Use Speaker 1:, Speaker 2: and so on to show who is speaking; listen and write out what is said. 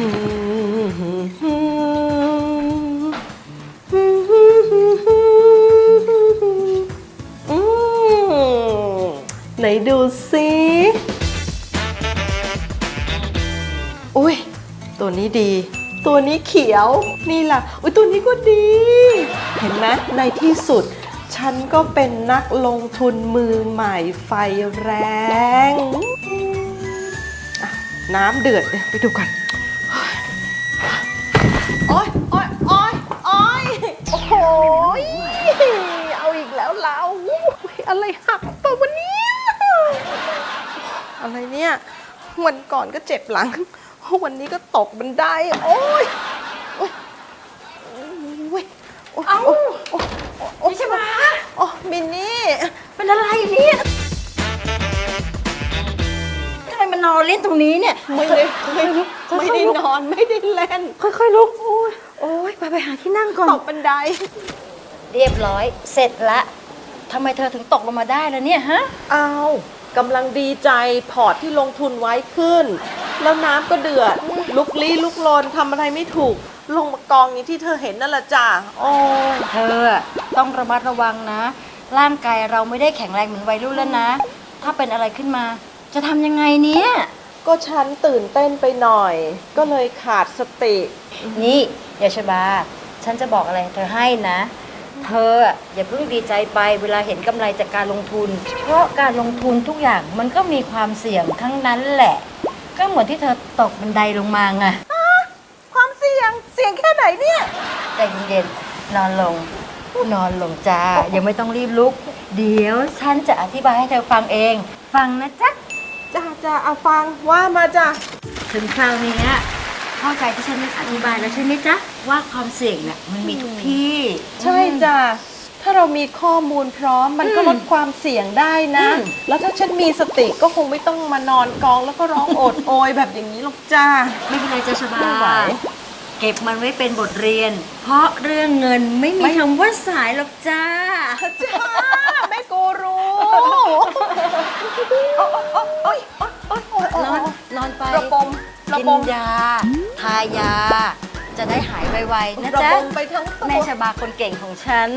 Speaker 1: ไหนดูสิอุ้ย ตัวนี้ดี ตัวนี้เขียว นี่ล่ะ อุ้ยตัวนี้ก็ดี เห็นไหมในที่สุด ฉันก็เป็นนักลงทุนมือใหม่ไฟแรง น้ำเดือด ไปดูก่อน โอ๊ยโอ๊ยโอ๊ยโอ๊ยโอ้โหยเอาอีกแล้วเราอุ๊ยอะไรหักปะวันนี้อะไรเนี่ยวันก่อนก็เจ็บหลัง วันนี้ก็ตกบันไดโอ๊ยโอ๊ยโอ๊ยโอ๊ย
Speaker 2: เอ้า
Speaker 1: โอ๊ยโอ๊ยโอ๊ย
Speaker 2: พี่ชบา
Speaker 1: โอ๊ยมินนี่
Speaker 2: เป็นอะไรเนี่ยทำไมมันนอนเล่นตรงนี้เนี่ย
Speaker 1: ไม่ได้ไม่ได้ไม่ได้นอนไม่ได้เล่น
Speaker 2: ค่อยๆลุก โอ้ยโอ้ยไปไปหาที่นั่งก่อน
Speaker 1: ตกบันได
Speaker 2: เรียบร้อยเสร็จละทำไมเธอถึงตกลงมาได้แล้วเนี่ยฮะ
Speaker 1: เอากำลังดีใจพอร์ตที่ลงทุนไว้ขึ้น แล้วน้ำก็เดือด ลุกลี้ลุกลนทำอะไรไม่ถูก ลงมากองอย่างที่เธอเห็นนั่นแหละจ้ะโอ้ย
Speaker 2: เธอต้องระมัดระวังนะ ร่างกายเราไม่ได้แข็งแรงเหมือนวัยรุ่นแล้วนะ ถ้าเป็นอะไรขึ้นมา จะทำยังไงเนี่ย
Speaker 1: ก็ฉันตื่นเต้นไปหน่อย ก็เลยขาดสติ
Speaker 2: นี่ยาชบา ฉันจะบอกอะไร เธอให้นะ เธออะอย่าเพิ่งดีใจไปเวลาเห็นกำไรจากการลงทุน เพราะการลงทุนทุกอย่างมันก็มีความเสี่ยงทั้งนั้นแหละ ก็เหมือนที่เธอตกบันไดลงมาไง
Speaker 1: ความเสี่ยงเสี่ยงแค่ไหนเนี่ย
Speaker 2: ใจเย็นๆนอนลง นอนลงจ้ายังไม่ต้องรีบลุก เดี๋ยวฉันจะอธิบายให้เธอฟังเอง ฟังนะจ๊ะ
Speaker 1: จ้าจ้าเอาฟังว่ามาจ้ะ
Speaker 2: ถึงคราวนี้เข้าใจที่ฉันอธิบายแล้วใช่ไหมจ๊ะว่าความเสี่ยงเนี่ยมันมีทุกที่
Speaker 1: ใช่จ้ะถ้าเรามีข้อมูลพร้อมมันก็
Speaker 2: อืม
Speaker 1: ลดความเสี่ยงได้นะ
Speaker 2: อืม
Speaker 1: แล้วถ้าฉันมีสติก็คงไม่ต้องมานอนกองแล้วก็ร้องโอดโอยแบบอย่างนี้หรอกจ้า
Speaker 2: ไม่เป็นไรจ้ะชบา
Speaker 1: ไม่ไหว
Speaker 2: เก็บมันไว้เป็นบทเรียน เพราะเรื่องเงินไม่มีคำว่าสายหรอกจ้า
Speaker 1: จ้าแม่กูรู้
Speaker 2: ยา ทายา จะได้หายไวๆนะ
Speaker 1: ระ
Speaker 2: จ๊ะ
Speaker 1: บมไปทั้งตัว
Speaker 2: แม่ชบาคนเก่งของฉัน